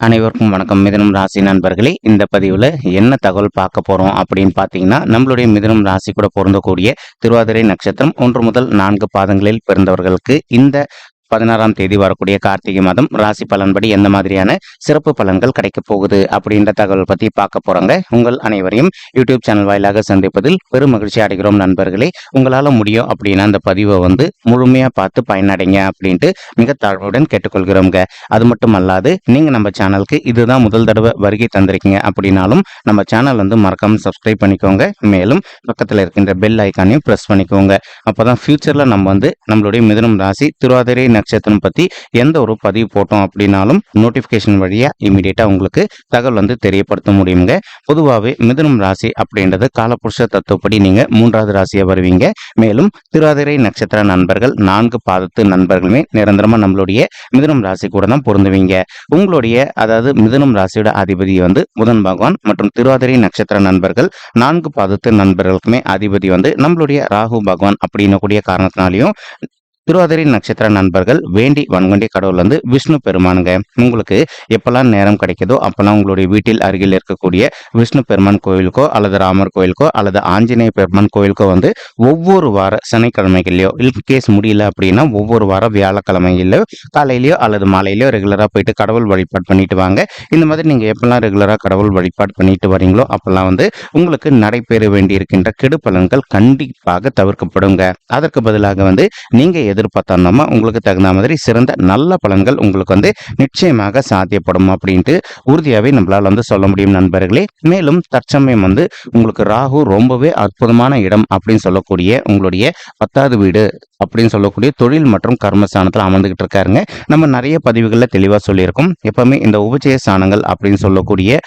அனைவருக்கும் வணக்கம். மிதனம் ராசி நண்பர்களே இந்த பதிவில் என்ன தகவல் பார்க்க போகிறோம் அப்படின்னு பார்த்தீங்கன்னா நம்மளுடைய மிதனம் ராசி கூட பொருந்தக்கூடிய திருவாதிரை நட்சத்திரம் ஒன்று முதல் நான்கு பாதங்களில் பிறந்தவர்களுக்கு இந்த பதினாறாம் தேதி வரக்கூடிய கார்த்திகை மாதம் ராசி பலன்படி எந்த மாதிரியான சிறப்பு பலன்கள் கிடைக்க போகுது அப்படின்ற தகவல் பத்தி பார்க்க போறாங்க. உங்கள் அனைவரையும் யூடியூப் சேனல் வாயிலாக சந்திப்பதில் பெரும் மகிழ்ச்சி அடைகிறோம் நண்பர்களே. உங்களால முடியும் அப்படின்னா அந்த பதிவை வந்து முழுமையா பார்த்து பயனடைங்க அப்படின்ட்டு மிக தாழ்வுடன் கேட்டுக்கொள்கிறோங்க அது மட்டும் அல்லாது நீங்க நம்ம சேனலுக்கு இதுதான் முதல் தடவை வருகை தந்திருக்கீங்க அப்படின்னாலும் நம்ம சேனல் வந்து மறக்காம சப்ஸ்கிரைப் பண்ணிக்கோங்க. மேலும் பக்கத்தில் இருக்கின்ற பெல் ஐக்கானையும் ப்ரெஸ் பண்ணிக்கோங்க. அப்போதான் ஃபியூச்சர்ல நம்ம வந்து நம்மளுடைய மிதனம் ராசி திருவாதிரை நட்சத்திரம் பத்தி எந்த ஒரு பதிவு போட்டோம் அப்படின்னாலும் நோட்டிபிகேஷன் வழியா இமீடியட்டா உங்களுக்கு தகவல் வந்து தெரியப்படுத்த முடியுங்க. பொதுவாகவே மிதுனம் ராசி அப்படின்றது காலபுருஷ தத்துவப்படி நீங்க மூன்றாவது ராசியா வருவீங்க. மேலும் திருவாதிரை நட்சத்திர நண்பர்கள் நான்கு பாதத்து நண்பர்களுமே நிரந்தரமா நம்மளுடைய மிதுனம் ராசி கூட தான் பொருந்துவீங்க. உங்களுடைய அதாவது மிதுனம் ராசியோட அதிபதி வந்து புதன் பகவான் மற்றும் திருவாதிரை நட்சத்திர நண்பர்கள் நான்கு பாதத்து நண்பர்களுக்குமே அதிபதி வந்து நம்மளுடைய ராகு பகவான் அப்படின்னக்கூடிய காரணத்தினாலையும் திருவாதிரை நட்சத்திர நண்பர்கள் வேண்டி வன்கொண்டி கடவுள் வந்து விஷ்ணு பெருமானுங்க. உங்களுக்கு எப்பெல்லாம் நேரம் கிடைக்குதோ அப்பெல்லாம் உங்களுடைய வீட்டில் அருகில் இருக்கக்கூடிய விஷ்ணு பெருமான் கோயிலுக்கோ அல்லது ராமர் கோயிலுக்கோ அல்லது ஆஞ்சநேய பெருமான் கோயிலுக்கோ வந்து ஒவ்வொரு வார சனிக்கிழமைகள்லையோ கேஸ் முடியல அப்படின்னா ஒவ்வொரு வாரம் வியாழக்கிழமையிலோ காலையிலையோ அல்லது மாலையிலையோ ரெகுலராக போயிட்டு கடவுள் வழிபாடு பண்ணிட்டு வாங்க. இந்த மாதிரி நீங்கள் எப்பெல்லாம் ரெகுலராக கடவுள் வழிபாடு பண்ணிட்டு வரீங்களோ அப்பெல்லாம் வந்து உங்களுக்கு நடைபெற வேண்டியிருக்கின்ற கெடு பலன்கள் கண்டிப்பாக தவிர்க்கப்படுங்க. அதற்கு பதிலாக வந்து நீங்கள் எதிர்பார்த்தோம்னா உங்களுக்கு தகுந்த மாதிரி சிறந்த நல்ல பலன்கள் உங்களுக்கு வந்து நிச்சயமாக சாத்தியப்படும் அப்படின்ட்டு உறுதியாகவே நம்மளால் வந்து சொல்ல முடியும் நண்பர்களே. மேலும் தற்சமயம் வந்து உங்களுக்கு ராகு ரொம்பவே அற்புதமான இடம் அப்படின்னு சொல்லக்கூடிய உங்களுடைய பத்தாவது வீடு அப்படின்னு சொல்லக்கூடிய தொழில் மற்றும் கர்மஸ்தானத்தில் அமர்ந்துகிட்டு இருக்காருங்க. நம்ம நிறைய பதிவுகளில் தெளிவாக சொல்லியிருக்கோம். எப்பவுமே இந்த உபஜய ஸ்தானங்கள் அப்படின்னு சொல்லக்கூடிய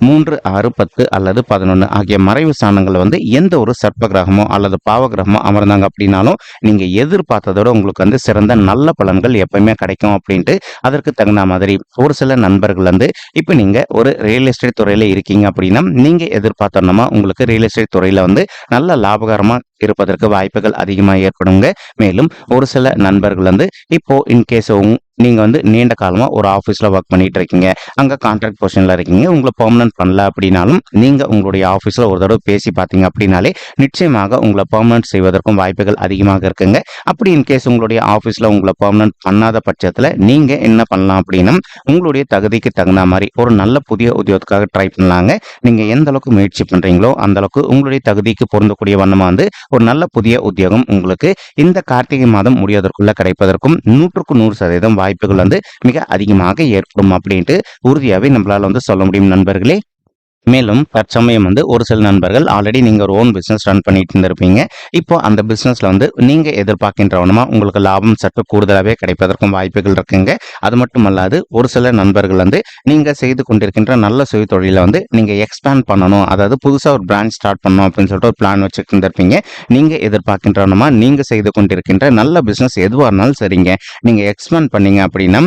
மூன்று ஆறு பத்து அல்லது பதினொன்று ஆகிய மறைவு ஸ்தானங்கள் வந்து எந்த ஒரு சர்ப்ப கிரகமோ அல்லது பாவ கிரகமோ அமர்ந்தாங்க அப்படின்னாலும் நீங்கள் எதிர்பார்த்ததோட உங்களுக்கு வந்து சிறந்த நல்ல பலன்கள் எப்பயுமே கிடைக்கும் அப்படின்ட்டு அதற்கு தகுந்த மாதிரி ஒரு சில நண்பர்கள் வந்து இப்போ நீங்கள் ஒரு ரியல் எஸ்டேட் துறையில் இருக்கீங்க அப்படின்னா நீங்கள் எதிர்பார்த்தோன்னா உங்களுக்கு ரியல் எஸ்டேட் துறையில் வந்து நல்ல லாபகரமாக இருப்பதற்கு வாய்ப்புகள் அதிகமாக ஏற்படுங்க. மேலும் ஒரு சில நண்பர்கள் வந்து இப்போ இன்கேஸ் நீங்கள் வந்து நீண்ட காலமாக ஒரு ஆஃபீஸில் ஒர்க் பண்ணிகிட்டு இருக்கீங்க அங்கே கான்ட்ராக்ட் பொசிஷனில் இருக்கீங்க. உங்களை பர்மனன்ட் பண்ணல அப்படின்னாலும் நீங்கள் உங்களுடைய ஆஃபீஸில் ஒரு தடவை பேசி பார்த்தீங்க அப்படின்னாலே நிச்சயமாக உங்களை பர்மனன்ட் செய்வதற்கும் வாய்ப்புகள் அதிகமாக இருக்குங்க. அப்படி இன்கேஸ் உங்களுடைய ஆஃபீஸில் உங்களை பர்மனன்ட் பண்ணாத பட்சத்தில் நீங்கள் என்ன பண்ணலாம் அப்படின்னா உங்களுடைய தகுதிக்கு தகுந்த மாதிரி ஒரு நல்ல புதிய உத்தியோகத்துக்காக ட்ரை பண்ணலாங்க. நீங்கள் எந்த அளவுக்கு முயற்சி பண்ணுறீங்களோ அந்த அளவுக்கு உங்களுடைய தகுதிக்கு பொருந்தக்கூடிய வண்ணமாக வந்து ஒரு நல்ல புதிய உத்தியோகம் உங்களுக்கு இந்த கார்த்திகை மாதம் முடிவதற்குள்ள கிடைப்பதற்கும் நூற்றுக்கு நூறு சதவீதம் வாய்ப்புகள் வந்து மிக அதிகமாக ஏற்படும் அப்படின்ட்டு உறுதியாகவே நம்மளால் வந்து சொல்ல முடியும் நண்பர்களே. மேலும் தற்சமயம் வந்து ஒரு சில நண்பர்கள் ஆல்ரெடி நீங்கள் ஒரு ஓன் பிஸ்னஸ் ரன் பண்ணிட்டு இருந்திருப்பீங்க. இப்போ அந்த பிஸ்னஸில் வந்து நீங்கள் எதிர்பார்க்கின்றவனமா உங்களுக்கு லாபம் சற்று கூடுதலாகவே கிடைப்பதற்கும் வாய்ப்புகள் இருக்குங்க. அது மட்டும் அல்லாது ஒரு சில நண்பர்கள் வந்து நீங்கள் செய்து கொண்டிருக்கின்ற நல்ல சுய தொழிலை வந்து நீங்கள் எக்ஸ்பேண்ட் பண்ணணும். அதாவது புதுசாக ஒரு பிராண்ட் ஸ்டார்ட் பண்ணணும் அப்படின்னு சொல்லிட்டு ஒரு பிளான் வச்சுட்டு இருந்திருப்பீங்க. நீங்கள் எதிர்பார்க்கின்றவனமா நீங்கள் செய்து கொண்டிருக்கின்ற நல்ல பிஸ்னஸ் எதுவாக இருந்தாலும் சரிங்க. நீங்கள் எக்ஸ்பேண்ட் பண்ணீங்க அப்படின்னா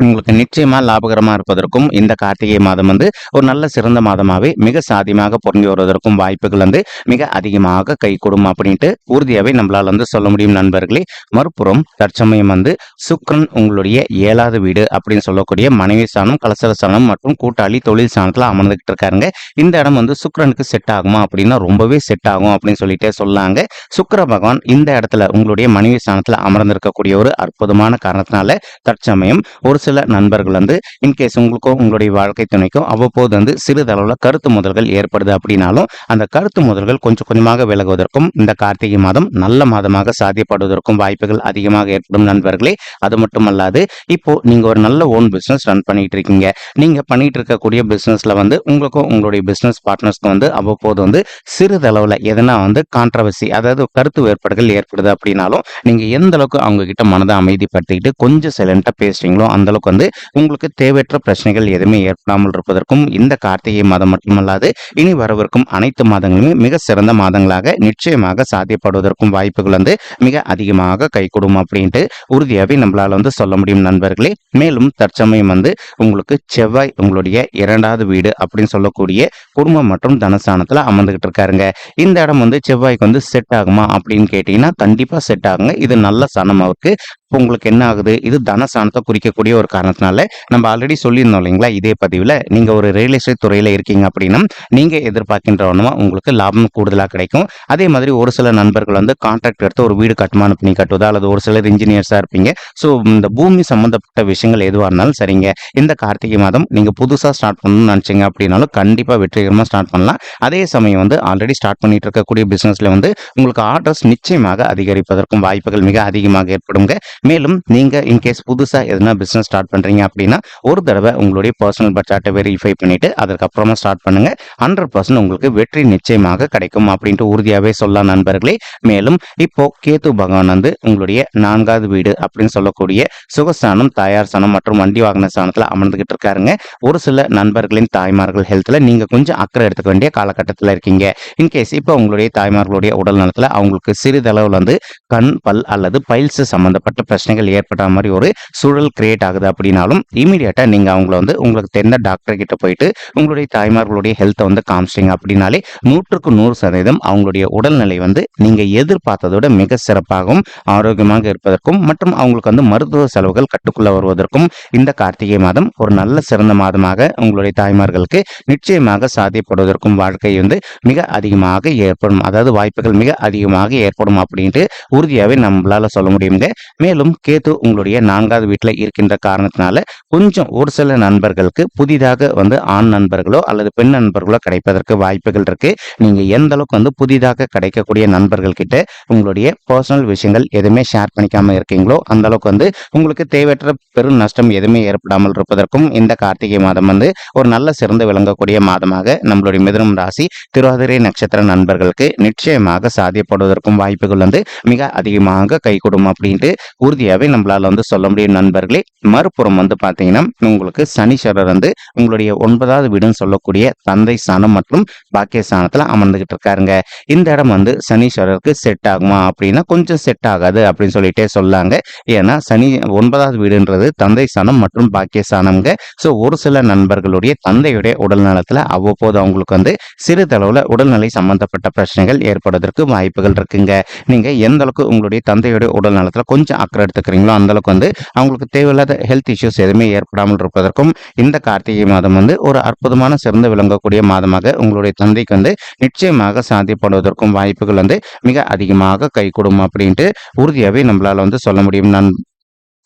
உங்களுக்கு நிச்சயமா லாபகரமா இருப்பதற்கும் இந்த கார்த்திகை மாதம் வந்து ஒரு நல்ல சிறந்த மாதமாகவே மிக சாதியமாக பொருந்தி வருவதற்கும் வாய்ப்புகள் வந்து மிக அதிகமாக கை அப்படின்ட்டு உறுதியாகவே நம்மளால் வந்து சொல்ல முடியும் நண்பர்களே. மறுபுறம் தற்சமயம் வந்து சுக்ரன் உங்களுடைய ஏழாவது வீடு அப்படின்னு சொல்லக்கூடிய மனைவி ஸ்தானம் கலசர ஸ்தானம் மற்றும் கூட்டாளி தொழில் ஸ்தானத்தில் அமர்ந்துகிட்டு இருக்காருங்க. இந்த இடம் வந்து சுக்ரனுக்கு செட் ஆகுமா அப்படின்னா ரொம்பவே செட் ஆகும் அப்படின்னு சொல்லிட்டே சொல்லாங்க. சுக்கர பகவான் இந்த இடத்துல உங்களுடைய மனைவி ஸ்தானத்தில் அமர்ந்திருக்கக்கூடிய ஒரு அற்புதமான காரணத்தினால தற்சமயம் ஒரு சில நண்பர்கள் வந்து இன்கேஸ் உங்களுக்கும் உங்களுடைய வாழ்க்கை துணைக்கும் அவ்வப்போது வந்து சிறிதளவில் கருத்து முதல்கள் ஏற்படுது அப்படின்னாலும் அந்த கருத்து முதல்கள் கொஞ்சம் கொஞ்சமாக விலகுவதற்கும் இந்த கார்த்திகை மாதம் நல்ல மாதமாக சாத்தியப்படுவதற்கும் வாய்ப்புகள் அதிகமாக ஏற்படும் நண்பர்களே. அது மட்டுமல்லாது இப்போ நீங்க ஒரு நல்ல ஓன் பிசினஸ் ரன் பண்ணிட்டு இருக்கீங்க நீங்க பண்ணிட்டு இருக்கக்கூடிய பிசினஸ்ல வந்து உங்களுக்கும் உங்களுடைய பிசினஸ் பார்ட்னர்ஸ்க்கும் வந்து அவ்வப்போது வந்து சிறிதளவில் எதனா வந்து கான்ட்ரவர்சி அதாவது கருத்து வேறுபாடுகள் ஏற்படுது அப்படின்னாலும் நீங்க எந்த அளவுக்கு அவங்க கிட்ட மனதை அமைதிப்படுத்திக்கிட்டு கொஞ்சம் சைலண்டா பேசுறீங்களோ அந்த அளவுக்கு வந்து உங்களுக்கு தேவையற்ற பிரச்சனைகள் எதுவுமே ஏற்படாமல் இருப்பதற்கும் இந்த கார்த்திகை மாதம் மட்டுமல்லாது இனி வரவிருக்கும் அனைத்து மாதங்களுமே மிக சிறந்த மாதங்களாக நிச்சயமாக சாத்தியப்படுவதற்கும் வாய்ப்புகள் வந்து மிக அதிகமாக கை கொடுக்கும் அப்படின்ட்டு உறுதியாகவே நம்மளால வந்து சொல்ல முடியும் நண்பர்களே. மேலும் தற்சமயம் வந்து உங்களுக்கு செவ்வாய் உங்களுடைய இரண்டாவது வீடு அப்படின்னு சொல்லக்கூடிய குடும்பம் மற்றும் தனஸ்தானத்தில் அமர்ந்துகிட்டு இருக்காருங்க. இந்த இடம் வந்து செவ்வாய்க்கு வந்து செட் ஆகுமா அப்படின்னு கேட்டீங்கன்னா கண்டிப்பா செட் ஆகுங்க. இது நல்ல சனம் அவருக்கு இப்போ உங்களுக்கு என்ன ஆகுது? இது தனசானத்தை குறிக்கக்கூடிய ஒரு காரணத்தினால நம்ம ஆல்ரெடி சொல்லியிருந்தோம் இல்லைங்களா? இதே பதிவில் நீங்கள் ஒரு ரியல் எஸ்டேட் துறையில் இருக்கீங்க அப்படின்னா நீங்கள் எதிர்பார்க்கின்ற ஒன்றுமா உங்களுக்கு லாபம் கூடுதலாக கிடைக்கும். அதே மாதிரி ஒரு சில நண்பர்கள் வந்து கான்ட்ராக்ட் எடுத்து ஒரு வீடு கட்டுமானம் பண்ணி கட்டுவதா அல்லது ஒரு சிலர் இன்ஜினியர்ஸாக இருப்பீங்க. ஸோ இந்த பூமி சம்மந்தப்பட்ட விஷயங்கள் எதுவாக இருந்தாலும் சரிங்க. இந்த கார்த்திகை மாதம் நீங்கள் புதுசாக ஸ்டார்ட் பண்ணணும்னு நினச்சிங்க அப்படின்னாலும் கண்டிப்பாக வெற்றிகரமாக ஸ்டார்ட் பண்ணலாம். அதே சமயம் வந்து ஆல்ரெடி ஸ்டார்ட் பண்ணிட்டு இருக்கக்கூடிய பிஸ்னஸில் வந்து உங்களுக்கு ஆர்டர்ஸ் நிச்சயமாக அதிகரிப்பதற்கும் வாய்ப்புகள் மிக அதிகமாக ஏற்படுங்க. மேலும் நீங்கள் இன்கேஸ் புதுசாக எதனா பிஸ்னஸ் ஸ்டார்ட் பண்ணுறீங்க அப்படின்னா ஒரு தடவை உங்களுடைய பர்சனல் பட்ஜெட்டை வெரிஃபை பண்ணிட்டு அதுக்கப்புறமா ஸ்டார்ட் பண்ணுங்க. ஹண்ட்ரட் பர்சன்ட் உங்களுக்கு வெற்றி நிச்சயமாக கிடைக்கும் அப்படின்ட்டு உறுதியாகவே சொல்லலாம் நண்பர்களே. மேலும் இப்போ கேத்து பகவான் வந்து உங்களுடைய நான்காவது வீடு அப்படின்னு சொல்லக்கூடிய சுகஸ்தானம் தாயார் ஸ்தானம் மற்றும் வண்டி வாகன ஸ்தானத்தில் அமர்ந்துகிட்டு இருக்காருங்க. ஒரு சில நண்பர்களின் தாய்மார்கள் ஹெல்த்தில் நீங்கள் கொஞ்சம் அக்கறை எடுத்துக்க வேண்டிய காலகட்டத்தில் இருக்கீங்க. இன்கேஸ் இப்போ உங்களுடைய தாய்மார்களுடைய உடல் நலத்தில் அவங்களுக்கு சிறிதளவில் வந்து கண் பல் அல்லது பைல்ஸ் சம்பந்தப்பட்ட பிரச்சனைகள் ஏற்பட்ட மாதிரி ஒரு சூழல் கிரியேட் ஆகுது அப்படின்னாலும் இமீடியட்டாக நீங்கள் அவங்கள வந்து உங்களுக்கு தெரிந்த டாக்டர் கிட்ட போயிட்டு உங்களுடைய தாய்மார்களுடைய ஹெல்த்தை வந்து காமிச்சிங்க அப்படின்னாலே நூற்றுக்கு நூறு சதவீதம் அவங்களுடைய உடல்நிலை வந்து நீங்கள் எதிர்பார்த்ததோட மிக சிறப்பாகவும் ஆரோக்கியமாக இருப்பதற்கும் மற்றும் அவங்களுக்கு வந்து மருத்துவ செலவுகள் கட்டுக்குள்ள வருவதற்கும் இந்த கார்த்திகை மாதம் ஒரு நல்ல சிறந்த மாதமாக உங்களுடைய தாய்மார்களுக்கு நிச்சயமாக சாத்தியப்படுவதற்கும் வாழ்க்கை வந்து மிக அதிகமாக ஏற்படும். அதாவது வாய்ப்புகள் மிக அதிகமாக ஏற்படும் அப்படின்ட்டு உறுதியாகவே நம்மளால சொல்ல முடியுங்க மேலும் மேலும் கேத்து உங்களுடைய நான்காவது வீட்டில் இருக்கின்ற காரணத்தினால கொஞ்சம் ஒரு சில நண்பர்களுக்கு புதிதாக வந்து ஆண் நண்பர்களோ அல்லது பெண் நண்பர்களோ கிடைப்பதற்கு வாய்ப்புகள் இருக்கு. நீங்க எந்த அளவுக்கு வந்து புதிதாக கிடைக்கக்கூடிய நண்பர்கள் கிட்ட உங்களுடைய பர்சனல் விஷயங்கள் எதுவுமே ஷேர் பண்ணிக்காம இருக்கீங்களோ அந்த அளவுக்கு வந்து உங்களுக்கு தேவையற்ற பெரும் நஷ்டம் எதுவுமே ஏற்படாமல் இருப்பதற்கும் இந்த கார்த்திகை மாதம் வந்து ஒரு நல்ல சிறந்து விளங்கக்கூடிய மாதமாக நம்மளுடைய மிதுனம் ராசி திருவாதிரை நட்சத்திர நண்பர்களுக்கு நிச்சயமாக சாத்தியப்படுவதற்கும் வாய்ப்புகள் வந்து மிக அதிகமாக கைகூடும் அப்படின்ட்டு உறுதியாகவே நம்மளால வந்து சொல்ல முடியும். நண்பர்களே மறுபுறம் வந்து பார்த்தீங்கன்னா உங்களுக்கு சனீஸ்வரர் வந்து உங்களுடைய ஒன்பதாவது வீடுன்னு சொல்லக்கூடிய தந்தை ஸ்தானம் மற்றும் பாக்கிய ஸ்தானத்தில் அமர்ந்துகிட்டு இருக்காருங்க. இந்த இடம் வந்து சனீஸ்வரருக்கு செட் ஆகுமா அப்படின்னா கொஞ்சம் செட் ஆகாது அப்படின்னு சொல்லிட்டே சொல்லாங்க. ஏன்னா சனி ஒன்பதாவது வீடுன்றது தந்தை ஸ்தானம் மற்றும் பாக்கிய ஸ்தானம்ங்க. ஸோ ஒரு சில நண்பர்களுடைய தந்தையுடைய உடல் நலத்தில் அவ்வப்போது அவங்களுக்கு வந்து சிறிதளவில் உடல்நிலை சம்பந்தப்பட்ட பிரச்சனைகள் ஏற்படுவதற்கு வாய்ப்புகள் இருக்குங்க. நீங்கள் எந்த அளவுக்கு உங்களுடைய தந்தையுடைய உடல் நலத்தில் கொஞ்சம் அக்கறை எடுத்துக்கிறீங்களோ அந்தளவுக்கு வந்து அவங்களுக்கு தேவையில்லாத ஹெல்த் இஷ்யூஸ் எதுவுமே ஏற்படாமல் இருப்பதற்கும் இந்த கார்த்திகை மாதம் வந்து ஒரு அற்புதமான சிறந்து விளங்கக்கூடிய மாதமாக உங்களுடைய தந்தைக்கு வந்து நிச்சயமாக சாத்தியப்படுவதற்கும் வாய்ப்புகள் வந்து மிக அதிகமாக கைகூடும் அப்படின்ட்டு உறுதியாகவே நம்மளால் வந்து சொல்ல முடியும். நான்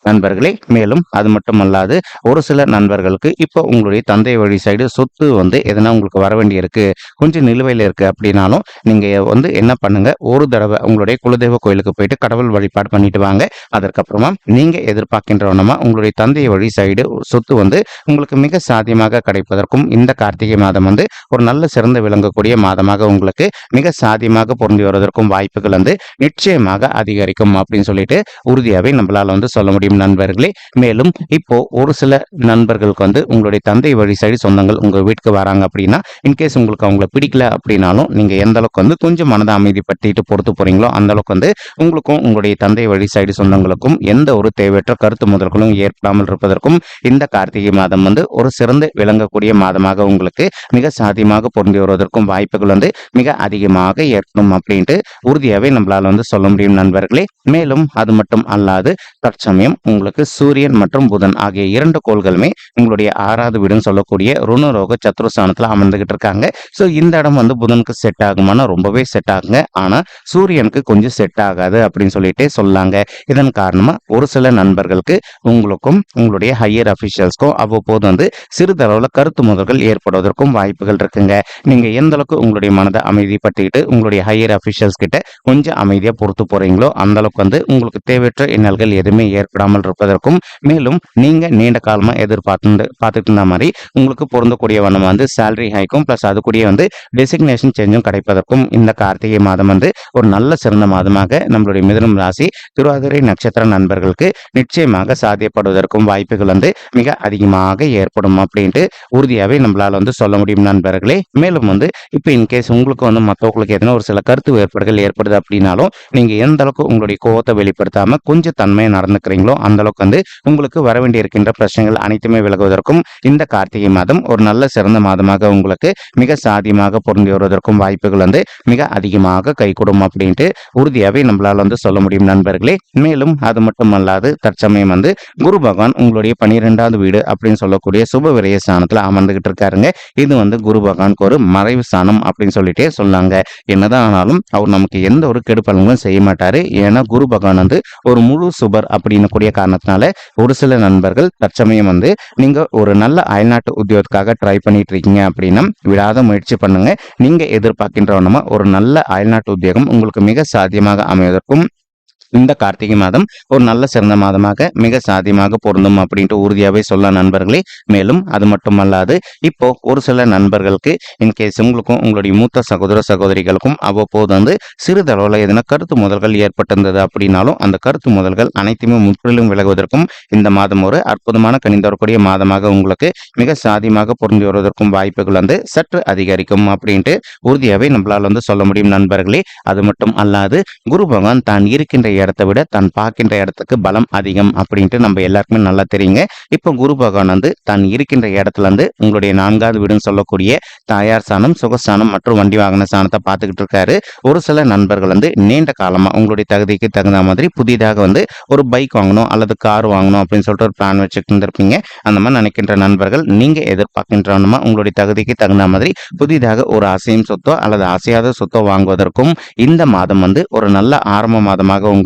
நண்பர்களே மேலும் அது மட்டும் அல்லாது ஒரு சில நண்பர்களுக்கு இப்போ உங்களுடைய தந்தை வழி சைடு சொத்து வந்து எதனா உங்களுக்கு வர வேண்டி இருக்கு கொஞ்சம் நிலுவையில் இருக்கு அப்படின்னாலும் நீங்க வந்து என்ன பண்ணுங்க ஒரு தடவை உங்களுடைய குலதெய்வ கோயிலுக்கு போயிட்டு கடவுள் வழிபாடு பண்ணிட்டு வாங்க. அதற்கப்புறமா நீங்க எதிர்பார்க்கின்றவனமா உங்களுடைய தந்தை வழி சைடு சொத்து வந்து உங்களுக்கு மிக சாத்தியமாக கிடைப்பதற்கும் இந்த கார்த்திகை மாதம் வந்து ஒரு நல்ல சிறந்து விளங்கக்கூடிய மாதமாக உங்களுக்கு மிக சாத்தியமாக பொருந்தி வருவதற்கும் வாய்ப்புகள் வந்து நிச்சயமாக அதிகரிக்கும் அப்படின்னு சொல்லிட்டு உறுதியாகவே நம்மளால வந்து சொல்ல முடியும். நண்பர்களே. மேலும் இப்போ ஒரு சில நண்பர்களுக்கு வந்து உங்களுடைய தந்தை வழி சைடு சொந்தங்கள் உங்க வீட்டுக்கு வராங்க அப்படின்னா இன்கேஸ் உங்களுக்கு அவங்கள பிடிக்கல அப்படின்னாலும் நீங்க எந்த அளவுக்கு வந்து கொஞ்சம் அமைதி பற்றி பொறுத்து போறீங்களோ அந்த அளவுக்கு வந்து உங்களுக்கும் உங்களுடைய தந்தை வழி சைடு சொந்தங்களுக்கும் எந்த ஒரு தேவையற்ற கருத்து முதல்களும் ஏற்படாமல் இருப்பதற்கும் இந்த கார்த்திகை மாதம் வந்து ஒரு சிறந்து விளங்கக்கூடிய மாதமாக உங்களுக்கு மிக சாத்தியமாக பொருந்தி வருவதற்கும் வாய்ப்புகள் வந்து மிக அதிகமாக ஏற்படும் அப்படின்ட்டு உறுதியாகவே நம்மளால் வந்து சொல்ல முடியும் நண்பர்களே. மேலும் அது மட்டும் அல்லாது தற்சமயம் உங்களுக்கு சூரியன் மற்றும் புதன் ஆகிய இரண்டு கோள்களுமே உங்களுடைய ஆறாவது வீடுன்னு சொல்லக்கூடிய ருணரோக சத்ருஸ்தானத்தில் அமர்ந்துகிட்டு இருக்காங்க. ஸோ இந்த இடம் வந்து புதனுக்கு செட் ஆகுமானா ரொம்பவே செட் ஆகுங்க. ஆனால் சூரியனுக்கு கொஞ்சம் செட் ஆகாது அப்படின்னு சொல்லிட்டே சொல்லாங்க. இதன் காரணமாக ஒரு சில நண்பர்களுக்கு உங்களுக்கும் உங்களுடைய ஹையர் அஃபிஷியல்ஸ்க்கும் அவ்வப்போது வந்து சிறிதளவில் கருத்து முதல்கள் ஏற்படுவதற்கும் வாய்ப்புகள் இருக்குங்க. நீங்கள் எந்த அளவுக்கு உங்களுடைய மனதை அமைதிப்படுத்திக்கிட்டு உங்களுடைய ஹையர் அஃபிஷியல்ஸ் கிட்ட கொஞ்சம் அமைதியாக பொறுத்து போறீங்களோ அந்த அளவுக்கு வந்து உங்களுக்கு தேவையற்ற இன்னல்கள் எதுவுமே ஏற்படாமல் இருப்பதற்கும் மேலும் நீங்க நீண்ட காலமா எதிர்பார்த்து பார்த்துட்டு இருந்த மாதிரி உங்களுக்கு பொருந்தக்கூடிய வண்ணம் வந்து சேலரி ஹைக்கும் பிளஸ் அது கூடிய வந்து டெசிக்னேஷன் சேஞ்சும் கிடைப்பதற்கும் இந்த கார்த்திகை மாதம் வந்து ஒரு நல்ல சிறந்த மாதமாக நம்மளுடைய மிதனம் ராசி திருவாதிரை நட்சத்திர நண்பர்களுக்கு நிச்சயமாக சாத்தியப்படுவதற்கும் வாய்ப்புகள் வந்து மிக அதிகமாக ஏற்படும் அப்படின்ட்டு உறுதியாகவே நம்மளால வந்து சொல்ல முடியும் நண்பர்களே. மேலும் வந்து இப்போ இன்கேஸ் உங்களுக்கு வந்து மற்றவங்களுக்கு எதனா ஒரு சில கருத்து வேறுபாடுகள் ஏற்படுது அப்படின்னாலும் நீங்க எந்த அளவுக்கு உங்களுடைய கோவத்தை வெளிப்படுத்தாம கொஞ்சம் தன்மையை நடந்துக்கிறீங்களோ அந்த அளவுக்கு வந்து உங்களுக்கு வர வேண்டி இருக்கின்ற பிரச்சனைகள் அனைத்துமே விலகுவதற்கும் இந்த கார்த்திகை மாதம் ஒரு நல்ல சிறந்த மாதமாக உங்களுக்கு மிக சாதியமாக பொருந்தி வருவதற்கும் வாய்ப்புகள் வந்து மிக அதிகமாக கைகூடும் அப்படின்ட்டு உறுதியாகவே நம்மளால் வந்து சொல்ல முடியும் நண்பர்களே. மேலும் அது மட்டுமல்லாது தற்சமயம் வந்து குரு பகவான் உங்களுடைய பனிரெண்டாவது வீடு அப்படின்னு சொல்லக்கூடிய சுப விரய ஸ்தானத்தில் அமர்ந்துகிட்டு இருக்காருங்க. இது வந்து குரு பகவானுக்கு ஒரு மறைவு ஸ்தானம் அப்படின்னு சொல்லிட்டே சொல்லாங்க என்னதான் ஆனாலும் அவர் நமக்கு எந்த ஒரு கெடுப்பலங்களும் செய்ய மாட்டாரு. ஏன்னா குரு பகவான் வந்து ஒரு முழு சுபர் அப்படின்னு கூடிய காரணத்தினால ஒரு சில நண்பர்கள் தற்சமயம் வந்து நீங்க ஒரு நல்ல அயல்நாட்டு உத்தியோகத்துக்காக ட்ரை பண்ணிட்டு இருக்கீங்க அப்படின்னா விடாத முயற்சி பண்ணுங்க. நீங்க எதிர்பார்க்கின்றவனமா ஒரு நல்ல அயல்நாட்டு உத்தியோகம் உங்களுக்கு மிக சாத்தியமாக அமைவதற்கும் இந்த கார்த்திகை மாதம் ஒரு நல்ல சிறந்த மாதமாக மிக சாதியமாக பொருந்தும் அப்படின்ட்டு உறுதியாகவே சொல்ல நண்பர்களே. மேலும் அது மட்டுமல்லாது இப்போ ஒரு சில நண்பர்களுக்கு இன்கேஸ் உங்களுக்கும் உங்களுடைய மூத்த சகோதர சகோதரிகளுக்கும் அவ்வப்போது வந்து சிறிதளவில் எதனா கருத்து முதல்கள் ஏற்பட்டிருந்தது அப்படின்னாலும் அந்த கருத்து முதல்கள் அனைத்துமே முற்றிலும் விலகுவதற்கும் இந்த மாதம் ஒரு அற்புதமான கணிந்து வரக்கூடிய மாதமாக உங்களுக்கு மிக சாதியமாக பொருந்தி வருவதற்கும் வாய்ப்புகள் வந்து சற்று அதிகரிக்கும் அப்படின்ட்டு உறுதியாகவே நம்மளால் வந்து சொல்ல முடியும் நண்பர்களே. அது மட்டும் அல்லாது குரு பகவான் தான் இருக்கின்ற இடத்த விட தான் பார்க்கின்ற இடத்துக்கு பலம் அதிகம் அப்படின்ட்டு நம்ம எல்லாருக்குமே நல்லா தெரியுங்க. இப்போ குரு பகவான் வந்து தான் இருக்கின்ற இடத்துல இருந்து உங்களுடைய நான்காவது வீடுன்னு சொல்லக்கூடிய தாயார் சாணம் சுகஸ்தானம் மற்றும் வண்டி வாகன சாணத்தை பார்த்துக்கிட்டு இருக்காரு. ஒரு சில நண்பர்கள் வந்து நீண்ட காலமாக உங்களுடைய தகுதிக்கு தகுந்த மாதிரி புதிதாக வந்து ஒரு பைக் வாங்கணும் அல்லது கார் வாங்கணும் அப்படின்னு சொல்லிட்டு ஒரு பிளான் வச்சுக்கிட்டு இருப்பீங்க அந்த மாதிரி நினைக்கின்ற நண்பர்கள் நீங்கள் எதிர்பார்க்கின்றனமா உங்களுடைய தகுதிக்கு தகுந்த மாதிரி புதிதாக ஒரு அசையும் சொத்தோ அல்லது அசையாத சொத்தோ வாங்குவதற்கும் இந்த மாதம் வந்து ஒரு நல்ல ஆரம்ப மாதமாக உங்களுக்கு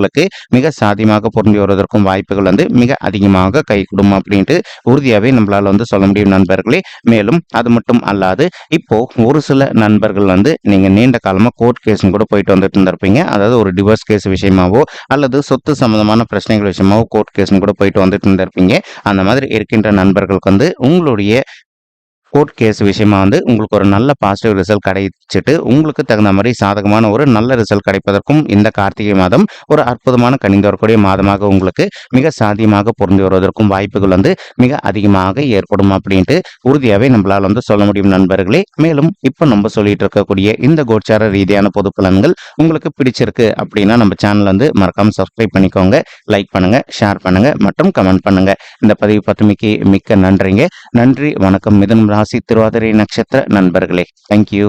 மிக சாதியமாக பொருந்தி வருவதற்கும் வாய்ப்புகள் வந்து மிக அதிகமாக கைகூடும் அப்படின்ட்டு உறுதியாகவே நம்மளால் வந்து சொல்ல முடியும் நண்பர்களே. மேலும் அது மட்டும் அல்லாது இப்போ ஒரு சில நண்பர்கள் வந்து நீங்கள் நீண்ட காலமாக கோர்ட் கேஸும் கூட போயிட்டு வந்துட்டு இருந்திருப்பீங்க. அதாவது ஒரு டிவோர்ஸ் கேஸ் விஷயமாவோ அல்லது சொத்து சம்பந்தமான பிரச்சனைகள் விஷயமாவோ கோர்ட் கேஸும் கூட போயிட்டு வந்துட்டு இருந்திருப்பீங்க. அந்த மாதிரி இருக்கின்ற நண்பர்களுக்கு வந்து உங்களுடைய கோர்ட் கேஸ் விஷயமா வந்து உங்களுக்கு ஒரு நல்ல பாசிட்டிவ் ரிசல்ட் கிடைச்சிட்டு உங்களுக்கு தகுந்த மாதிரி சாதகமான ஒரு நல்ல ரிசல்ட் கிடைப்பதற்கும் இந்த கார்த்திகை மாதம் ஒரு அற்புதமான கணிந்து வரக்கூடிய மாதமாக உங்களுக்கு மிக சாதியமாக பொருந்து வருவதற்கும் வாய்ப்புகள் வந்து மிக அதிகமாக ஏற்படும் அப்படின்ட்டு உறுதியாகவே நம்மளால் வந்து சொல்ல முடியும் நண்பர்களே. மேலும் இப்போ நம்ம சொல்லிட்டு இருக்கக்கூடிய இந்த கோச்சார ரீதியான பொது பலன்கள் உங்களுக்கு பிடிச்சிருக்கு அப்படின்னா நம்ம சேனல் வந்து மறக்காம சப்ஸ்கிரைப் பண்ணிக்கோங்க லைக் பண்ணுங்க ஷேர் பண்ணுங்க மற்றும் கமெண்ட் பண்ணுங்க. இந்த பதிவு பத்துமைக்கு மிக்க நன்றிங்க. நன்றி வணக்கம் மிதன் ராசி திருவாதிரை நட்சத்திர நண்பர்களே. தேங்க்யூ